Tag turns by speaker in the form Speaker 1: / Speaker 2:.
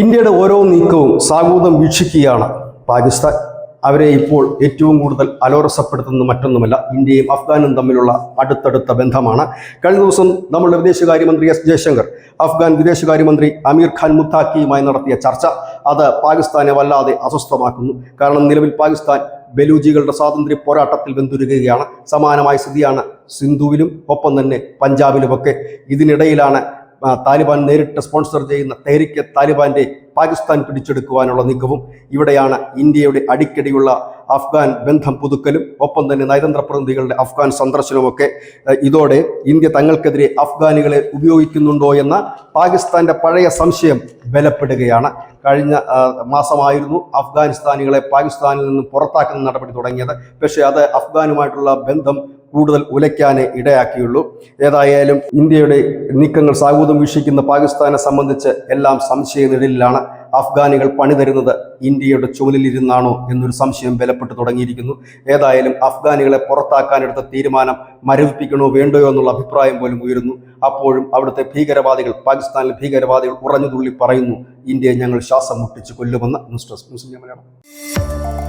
Speaker 1: ഇന്ത്യയുടെ ഓരോ നീക്കവും സാഗൂതം വീക്ഷിക്കുകയാണ്. പാകിസ്ഥാൻ അവരെ ഇപ്പോൾ ഏറ്റവും കൂടുതൽ അലോറസപ്പെടുത്തുന്ന മറ്റൊന്നുമല്ല ഇന്ത്യയും അഫ്ഗാനും തമ്മിലുള്ള അടുത്തടുത്ത ബന്ധമാണ്. കഴിഞ്ഞ ദിവസം നമ്മളുടെ വിദേശകാര്യമന്ത്രി എസ് ജയശങ്കർ അഫ്ഗാൻ വിദേശകാര്യമന്ത്രി അമീർ ഖാൻ മുത്താക്കിയുമായി നടത്തിയ ചർച്ച അത് പാകിസ്ഥാനെ വല്ലാതെ അസ്വസ്ഥമാക്കുന്നു. കാരണം നിലവിൽ പാകിസ്ഥാൻ ബലൂജികളുടെ സ്വാതന്ത്ര്യ പോരാട്ടത്തിൽ വെന്തുരുകയാണ്. സമാനമായ സ്ഥിതിയാണ് സിന്ധുവിലും ഒപ്പം തന്നെ പഞ്ചാബിലുമൊക്കെ. ഇതിനിടയിലാണ് താലിബാൻ നേരിട്ട് സ്പോൺസർ ചെയ്യുന്ന തെഹരിക്ക് താലിബാന്റെ പാകിസ്ഥാൻ പിടിച്ചെടുക്കുവാനുള്ള നീക്കവും ഇവിടെയാണ് ഇന്ത്യയുടെ അടിക്കടിയുള്ള അഫ്ഗാൻ ബന്ധം പുതുക്കലും ഒപ്പം തന്നെ നയതന്ത്ര പ്രതിനിധികളുടെ അഫ്ഗാൻ സന്ദർശനവുമൊക്കെ. ഇതോടെ ഇന്ത്യ തങ്ങൾക്കെതിരെ അഫ്ഗാനികളെ ഉപയോഗിക്കുന്നുണ്ടോ എന്ന പാകിസ്ഥാന്റെ പഴയ സംശയം ബലപ്പെടുകയാണ്. കഴിഞ്ഞ മാസമായിരുന്നു അഫ്ഗാനിസ്ഥാനികളെ പാകിസ്ഥാനിൽ നിന്ന് പുറത്താക്കുന്ന നടപടി തുടങ്ങിയത്. പക്ഷേ അത് അഫ്ഗാനുമായിട്ടുള്ള ബന്ധം കൂടുതൽ ഉലയ്ക്കാനേ ഇടയാക്കിയുള്ളൂ. ഏതായാലും ഇന്ത്യയുടെ നീക്കങ്ങൾ സാഗൂതം വീക്ഷിക്കുന്ന പാകിസ്ഥാനെ സംബന്ധിച്ച് എല്ലാം സംശയ നിഴലിലാണ് അഫ്ഗാനികൾ പണി തരുന്നത്. ഇന്ത്യയുടെ ചുമലിലിരുന്നാണോ എന്നൊരു സംശയം ബലപ്പെട്ടു തുടങ്ങിയിരിക്കുന്നു. ഏതായാലും അഫ്ഗാനികളെ പുറത്താക്കാനെടുത്ത തീരുമാനം മരവിപ്പിക്കണോ വേണ്ടയോ എന്നുള്ള അഭിപ്രായം പോലും ഉയരുന്നു. അപ്പോഴും അവിടുത്തെ ഭീകരവാദികൾ പാകിസ്ഥാനിലെ ഭീകരവാദികൾ ഉറഞ്ഞു തുള്ളി പറയുന്നു ഇന്ത്യയെ ഞങ്ങൾ ശ്വാസം മുട്ടിച്ച് കൊല്ലുമെന്ന്. News desk Muslim Malayalam.